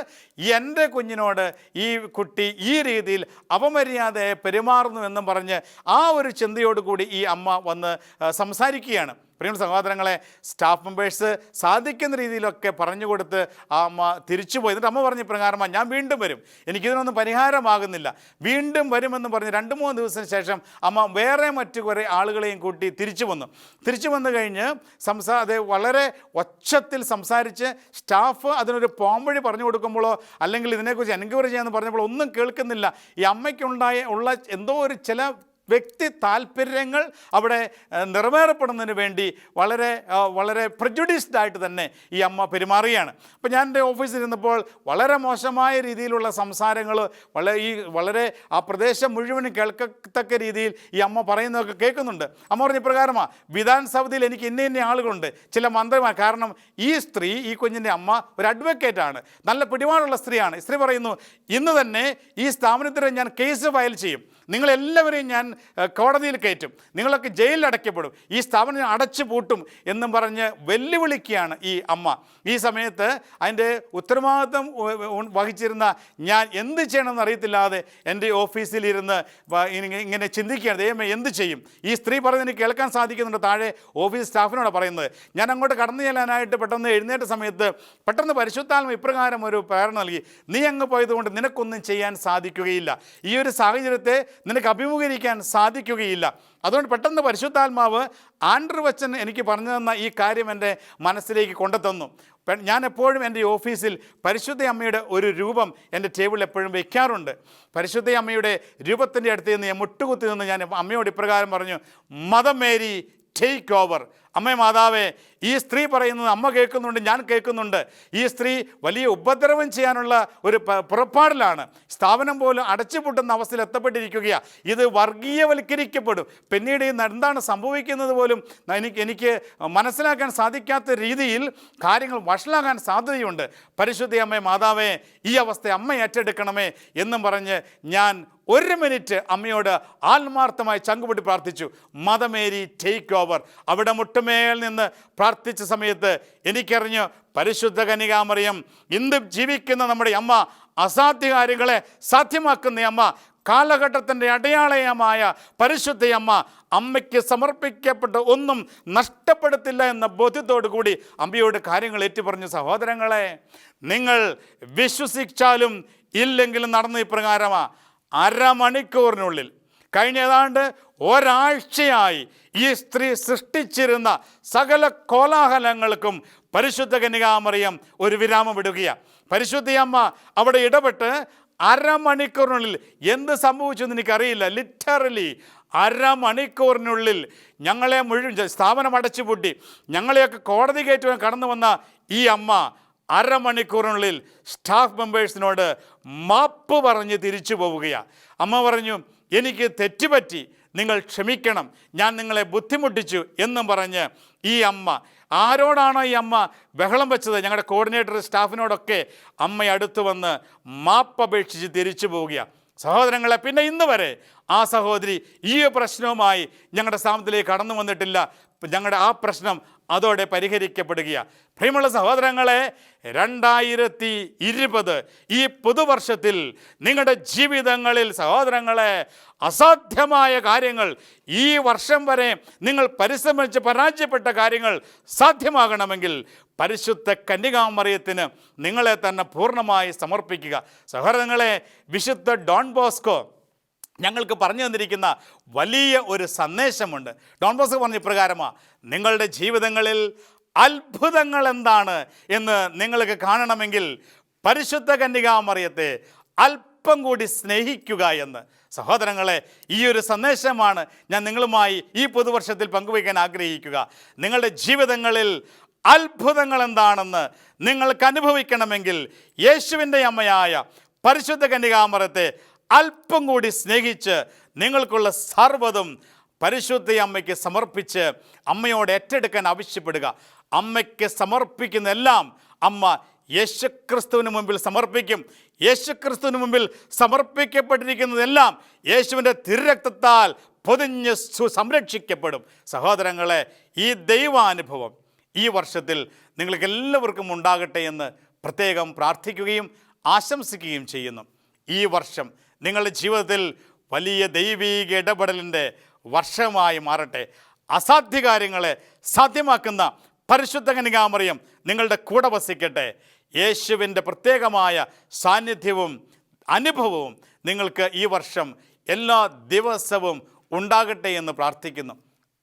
എന്റെ കുഞ്ഞിനോട് ഈ കുട്ടി ഈ രീതിയിൽ അപമര്യാദയെ പെരുമാറുന്നു എന്നും പറഞ്ഞ് ആ ഒരു ചിന്തയോടുകൂടി ഈ അമ്മ വന്ന് സംസാരിക്കുകയാണ്. പ്രിയമുള്ള സഹോദരങ്ങളെ സ്റ്റാഫ് മെമ്പേഴ്സ് സാധിക്കുന്ന രീതിയിലൊക്കെ പറഞ്ഞു കൊടുത്ത് ആ അമ്മ തിരിച്ചു പോയി എന്നിട്ട് അമ്മ പറഞ്ഞ പ്രകാരമാണ് ഞാൻ വീണ്ടും വരും. എനിക്കിതിനൊന്നും പരിഹാരമാകുന്നില്ല. വീണ്ടും വരുമെന്ന് പറഞ്ഞ് രണ്ട് മൂന്ന് ദിവസത്തിന് ശേഷം അമ്മ വേറെ മറ്റു കുറേ ആളുകളെയും കൂട്ടി തിരിച്ചു വന്നു. തിരിച്ചു വന്നു കഴിഞ്ഞ് സംസാ അത് വളരെ ഒച്ചത്തിൽ സംസാരിച്ച് സ്റ്റാഫ് അതിനൊരു പോംവഴി പറഞ്ഞു കൊടുക്കുമ്പോഴോ അല്ലെങ്കിൽ ഇതിനെക്കുറിച്ച് എൻക്വയറി ചെയ്യാമെന്ന് പറഞ്ഞപ്പോൾ ഒന്നും കേൾക്കുന്നില്ല. ഈ അമ്മയ്ക്കുണ്ടായ ഉള്ള എന്തോ ഒരു ചില വ്യക്തി താല്പര്യങ്ങൾ അവിടെ നിറവേറപ്പെടുന്നതിന് വേണ്ടി വളരെ വളരെ പ്രജുഡീസ്ഡ് ആയിട്ട് തന്നെ ഈ അമ്മ പെരുമാറുകയാണ്. അപ്പോൾ ഞാൻ എന്റെ ഓഫീസിൽ ഇരുന്നപ്പോൾ വളരെ മോശമായ രീതിയിലുള്ള സംസാരങ്ങൾ വളരെ ഈ വളരെ ആ പ്രദേശം മുഴുവനും കേൾക്കത്തക്ക രീതിയിൽ ഈ അമ്മ പറയുന്നതൊക്കെ കേൾക്കുന്നുണ്ട്. അമ്മ പറഞ്ഞ ഇപ്രകാരമാണ് വിധാൻസഭയിൽ എനിക്ക് ഇന്ന ഇന്ന ആളുകളുണ്ട്. ചില മന്ത്രിമാർ കാരണം ഈ സ്ത്രീ ഈ കുഞ്ഞിന്റെ അമ്മ ഒരു അഡ്വക്കേറ്റാണ് നല്ല പിടിപാടുള്ള സ്ത്രീയാണ്. സ്ത്രീ പറയുന്നു ഇന്ന് തന്നെ ഈ സ്ഥാപനത്തിന് ഞാൻ കേസ് ഫയൽ ചെയ്യും. നിങ്ങളെല്ലാവരെയും ഞാൻ കോടതിയിൽ കയറ്റും. നിങ്ങളൊക്കെ ജയിലിൽ അടയ്ക്കപ്പെടും. ഈ സ്ഥാപനം അടച്ചു പൂട്ടും എന്നും പറഞ്ഞ് വെല്ലുവിളിക്കുകയാണ് ഈ അമ്മ. ഈ സമയത്ത് അതിന്റെ ഉത്തരവാദിത്വം വഹിച്ചിരുന്ന ഞാൻ എന്ത് ചെയ്യണമെന്ന് അറിയത്തില്ലാതെ എന്റെ ഓഫീസിലിരുന്ന് ഇരുന്ന് ഇങ്ങനെ- ഇങ്ങനെ ചിന്തിക്കുകയാണ്. ദൈവമേ എന്ത് ചെയ്യും? ഈ സ്ത്രീ പറയുന്നത് എനിക്ക് കേൾക്കാൻ സാധിക്കുന്നുണ്ട്. താഴെ ഓഫീസ് സ്റ്റാഫിനോട് പറയുന്നത്. ഞാൻ അങ്ങോട്ട് കടന്നു ചെല്ലാനായിട്ട് പെട്ടെന്ന് എഴുന്നേറ്റ സമയത്ത് പെട്ടെന്ന് പരിശുദ്ധാത്മ ഇപ്രകാരം ഒരു പ്രേരണ നൽകി നീ അങ്ങ് പോയതുകൊണ്ട് നിനക്കൊന്നും ചെയ്യാൻ സാധിക്കുകയില്ല. ഈ ഒരു സാഹചര്യത്തെ നിനക്ക് അഭിമുഖീകരിക്കാൻ സാധിക്കുകയില്ല. അതുകൊണ്ട് പെട്ടെന്ന് പരിശുദ്ധാത്മാവ് ആൻഡ്രു വച്ചൻ എനിക്ക് പറഞ്ഞു തന്ന ഈ കാര്യം എന്റെ മനസ്സിലേക്ക് കൊണ്ടുതന്നു. ഞാൻ എപ്പോഴും എന്റെ ഓഫീസിൽ പരിശുദ്ധ അമ്മയുടെ ഒരു രൂപം എന്റെ ടേബിളിൽ എപ്പോഴും വയ്ക്കാറുണ്ട് പരിശുദ്ധ അമ്മയുടെ രൂപത്തിന്റെ അടുത്ത് നിന്ന് ഞാൻ മുട്ടുകുത്തി നിന്ന് ഞാൻ അമ്മയോട് ഇപ്രകാരം പറഞ്ഞു മദം മേരി ടേക്ക് ഓവർ അമ്മേ മാതാവേ ഈ സ്ത്രീ പറയുന്നത് അമ്മ കേൾക്കുന്നുണ്ട് ഞാൻ കേൾക്കുന്നുണ്ട്. ഈ സ്ത്രീ വലിയ ഉപദ്രവം ചെയ്യാനുള്ള ഒരു പുറപ്പാടിലാണ്. സ്ഥാപനം പോലും അടച്ചുപൂട്ടുന്ന അവസ്ഥയിൽ എത്തപ്പെട്ടിരിക്കുകയാണ് ഇത് വർഗീയവൽക്കരിക്കപ്പെടും. പിന്നീട് ഈ എന്താണ് സംഭവിക്കുന്നത് പോലും എനിക്ക് എനിക്ക് മനസ്സിലാക്കാൻ സാധിക്കാത്ത രീതിയിൽ കാര്യങ്ങൾ വഷളാകാൻ സാധ്യതയുണ്ട്. പരിശുദ്ധ അമ്മേ മാതാവേ ഈ അവസ്ഥ അമ്മ ഏറ്റെടുക്കണമേ എന്നും പറഞ്ഞ് ഞാൻ ഒരു മിനിറ്റ് അമ്മയോട് ആത്മാർത്ഥമായി ചങ്കുപൊട്ടി പ്രാർത്ഥിച്ചു. മതമേരി ടേക്ക് ഓവർ അവിടെ മുട്ടുമേൽ നിന്ന് പ്രാർത്ഥിച്ച സമയത്ത് എനിക്കറിഞ്ഞു പരിശുദ്ധ കനികാമറിയം ഇന്ന് ജീവിക്കുന്ന നമ്മുടെ അമ്മ അസാധ്യ കാര്യങ്ങളെ സാധ്യമാക്കുന്ന അമ്മ കാലഘട്ടത്തിന്റെ അടയാളയമായ പരിശുദ്ധയമ്മ അമ്മയ്ക്ക് സമർപ്പിക്കപ്പെട്ട ഒന്നും നഷ്ടപ്പെടുത്തില്ല എന്ന ബോധ്യത്തോടു കൂടി അമ്മയോട് കാര്യങ്ങൾ ഏറ്റുപറഞ്ഞ സഹോദരങ്ങളെ നിങ്ങൾ വിശ്വസിച്ചാലും ഇല്ലെങ്കിലും നടന്ന ഇപ്രകാരമാണ് അരമണിക്കൂറിനുള്ളിൽ. കഴിഞ്ഞ ഏതാണ്ട് ഒരാഴ്ചയായി ഈ സ്ത്രീ സൃഷ്ടിച്ചിരുന്ന സകല കോലാഹലങ്ങൾക്കും പരിശുദ്ധ കന്യകാമറിയം ഒരു വിരാമം ഇടുകയാണ് പരിശുദ്ധയമ്മ അവിടെ ഇടപെട്ട് അരമണിക്കൂറിനുള്ളിൽ എന്ത് സംഭവിച്ചെന്ന് എനിക്കറിയില്ല. ലിറ്ററലി അരമണിക്കൂറിനുള്ളിൽ ഞങ്ങളെ മുഴുവൻ സ്ഥാപനം അടച്ചുപൂട്ടി ഞങ്ങളെയൊക്കെ കോടതി കയറ്റുവാൻ കടന്നു വന്ന ഈ അമ്മ അരമണിക്കൂറിനുള്ളിൽ സ്റ്റാഫ് മെമ്പേഴ്സിനോട് മാപ്പ് പറഞ്ഞ് തിരിച്ചു പോവുകയാണ് അമ്മ പറഞ്ഞു എനിക്ക് തെറ്റുപറ്റി. നിങ്ങൾ ക്ഷമിക്കണം. ഞാൻ നിങ്ങളെ ബുദ്ധിമുട്ടിച്ചു എന്നും പറഞ്ഞ് ഈ അമ്മ ആരോടാണോ ഈ അമ്മ ബഹളം വെച്ചത്? ഞങ്ങളുടെ കോർഡിനേറ്റർ സ്റ്റാഫിനോടൊക്കെ അമ്മ അടുത്ത് വന്ന് മാപ്പപേക്ഷിച്ച് തിരിച്ചു പോവുകയാണ് സഹോദരങ്ങളെ പിന്നെ ഇന്ന് വരെ ആ സഹോദരി ഈ പ്രശ്നവുമായി ഞങ്ങളുടെ സ്ഥാപനത്തിലേക്ക് കടന്നു വന്നിട്ടില്ല. ഞങ്ങളുടെ ആ പ്രശ്നം അതോടെ പരിഹരിക്കപ്പെടുകയാണ് പ്രിയമുള്ള സഹോദരങ്ങളെ രണ്ടായിരത്തി ഇരുപത് ഈ പുതുവർഷത്തിൽ നിങ്ങളുടെ ജീവിതങ്ങളിൽ സഹോദരങ്ങളെ അസാധ്യമായ കാര്യങ്ങൾ ഈ വർഷം വരെ നിങ്ങൾ പരിശ്രമിച്ച് പരാജയപ്പെട്ട കാര്യങ്ങൾ സാധ്യമാകണമെങ്കിൽ പരിശുദ്ധ കന്യകാമറിയത്തിന് നിങ്ങളെ തന്നെ പൂർണമായി സമർപ്പിക്കുക. സഹോദരങ്ങളെ വിശുദ്ധ ഡോൺ ബോസ്കോ ഞങ്ങൾക്ക് പറഞ്ഞു തന്നിരിക്കുന്ന വലിയ ഒരു സന്ദേശമുണ്ട്. ഡോൺ ബോസ് പറഞ്ഞ ഇപ്രകാരമാണ് നിങ്ങളുടെ ജീവിതങ്ങളിൽ അത്ഭുതങ്ങൾ എന്താണ് എന്ന് നിങ്ങൾക്ക് കാണണമെങ്കിൽ പരിശുദ്ധ കന്യകാമറിയത്തെ അല്പം കൂടി സ്നേഹിക്കുക എന്ന്. സഹോദരങ്ങളെ ഈ ഒരു സന്ദേശമാണ് ഞാൻ നിങ്ങളുമായി ഈ പുതുവർഷത്തിൽ പങ്കുവയ്ക്കാൻ ആഗ്രഹിക്കുക. നിങ്ങളുടെ ജീവിതങ്ങളിൽ അത്ഭുതങ്ങൾ എന്താണെന്ന് നിങ്ങൾക്ക് അനുഭവിക്കണമെങ്കിൽ യേശുവിന്റെ അമ്മയായ പരിശുദ്ധ കന്യകാമരത്തെ അല്പം കൂടി സ്നേഹിച്ച് നിങ്ങൾക്കുള്ള സർവതും പരിശുദ്ധ അമ്മയ്ക്ക് സമർപ്പിച്ച് അമ്മയോട് ഏറ്റെടുക്കാൻ ആവശ്യപ്പെടുക. അമ്മയ്ക്ക് സമർപ്പിക്കുന്നെല്ലാം അമ്മ യേശുക്രിസ്തുവിന് മുമ്പിൽ സമർപ്പിക്കും. യേശുക്രിസ്തുവിന് മുമ്പിൽ സമർപ്പിക്കപ്പെട്ടിരിക്കുന്നതെല്ലാം യേശുവിന്റെ തിരുരക്തത്താൽ പൊതിഞ്ഞ് സംരക്ഷിക്കപ്പെടും. സഹോദരങ്ങളെ ഈ ദൈവാനുഭവം ഈ വർഷത്തിൽ നിങ്ങൾക്ക് എല്ലാവർക്കും ഉണ്ടാകട്ടെ എന്ന് പ്രത്യേകം പ്രാർത്ഥിക്കുകയും ആശംസിക്കുകയും ചെയ്യുന്നു. ഈ വർഷം നിങ്ങളുടെ ജീവിതത്തിൽ വലിയ ദൈവീക ഇടപെടലിന്റെ വർഷമായി മാറട്ടെ. അസാധ്യ കാര്യങ്ങളെ സാധ്യമാക്കുന്ന പരിശുദ്ധ കനികാമറിയം നിങ്ങളുടെ കൂടെ വസിക്കട്ടെ. യേശുവിന്റെ പ്രത്യേകമായ സാന്നിധ്യവും അനുഭവവും നിങ്ങൾക്ക് ഈ വർഷം എല്ലാ ദിവസവും ഉണ്ടാകട്ടെ എന്ന് പ്രാർത്ഥിക്കുന്നു.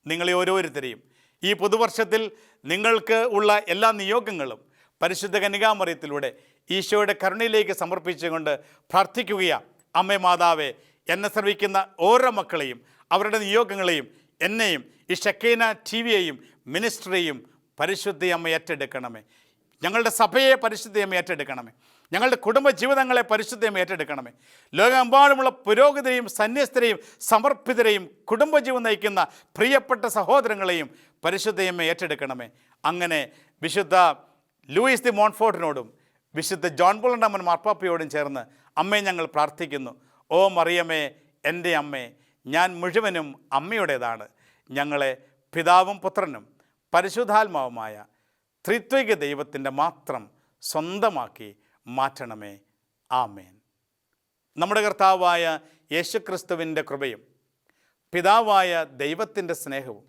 നിങ്ങളെ ഓരോരുത്തരെയും. ഈ പുതുവർഷത്തിൽ നിങ്ങൾക്ക് ഉള്ള എല്ലാ നിയോഗങ്ങളും പരിശുദ്ധ കനികാമറിയത്തിലൂടെ ഈശോയുടെ കരുണയിലേക്ക് സമർപ്പിച്ചുകൊണ്ട് പ്രാർത്ഥിക്കുകയാണ്. അമ്മേ മാതാവേ എന്നെ ശ്രമിക്കുന്ന ഓരോ മക്കളെയും അവരുടെ നിയോഗങ്ങളെയും എന്നെയും ഈ ഷക്കീന ടി വിയെയും മിനിസ്റ്ററിയും പരിശുദ്ധി അമ്മ ഏറ്റെടുക്കണമേ. ഞങ്ങളുടെ സഭയെ പരിശുദ്ധയമ്മ ഏറ്റെടുക്കണമേ. ഞങ്ങളുടെ കുടുംബ ജീവിതങ്ങളെ പരിശുദ്ധയമ്മ ഏറ്റെടുക്കണമേ. ലോകമെമ്പാടുമുള്ള പുരോഗതിയും സന്യസ്തരെയും സമർപ്പിതരെയും കുടുംബജീവൻ നയിക്കുന്ന പ്രിയപ്പെട്ട സഹോദരങ്ങളെയും പരിശുദ്ധയമ്മ ഏറ്റെടുക്കണമേ. അങ്ങനെ വിശുദ്ധ ലൂയിസ് ദി മോൺഫോർട്ടിനോടും വിശുദ്ധ ജോൺ പോളണ്ടമ്മൻ മാർപ്പാപ്പയോടും ചേർന്ന് അമ്മയെ ഞങ്ങൾ പ്രാർത്ഥിക്കുന്നു. ഓ മറിയമേ എന്റെ അമ്മേ ഞാൻ മുഴുവനും അമ്മയുടേതാണ്. ഞങ്ങളെ പിതാവും പുത്രനും പരിശുദ്ധാത്മാവുമായ ത്രിത്വിക ദൈവത്തിന്റെ മാത്രം സ്വന്തമാക്കി മാറ്റണമേ. ആമേൻ. നമ്മുടെ കർത്താവായ യേശുക്രിസ്തുവിന്റെ കൃപയും പിതാവായ ദൈവത്തിന്റെ സ്നേഹവും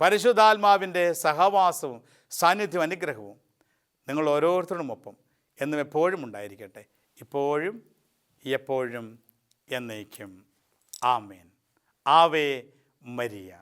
പരിശുദ്ധാത്മാവിന്റെ സഹവാസവും സാന്നിധ്യം അനുഗ്രഹവും നിങ്ങൾ ഓരോരുത്തരുമൊപ്പം എന്നും എപ്പോഴും ഉണ്ടായിരിക്കട്ടെ. ഇപ്പോഴും എപ്പോഴും എന്നേക്കും. ആമേൻ. ആവേ മരിയ.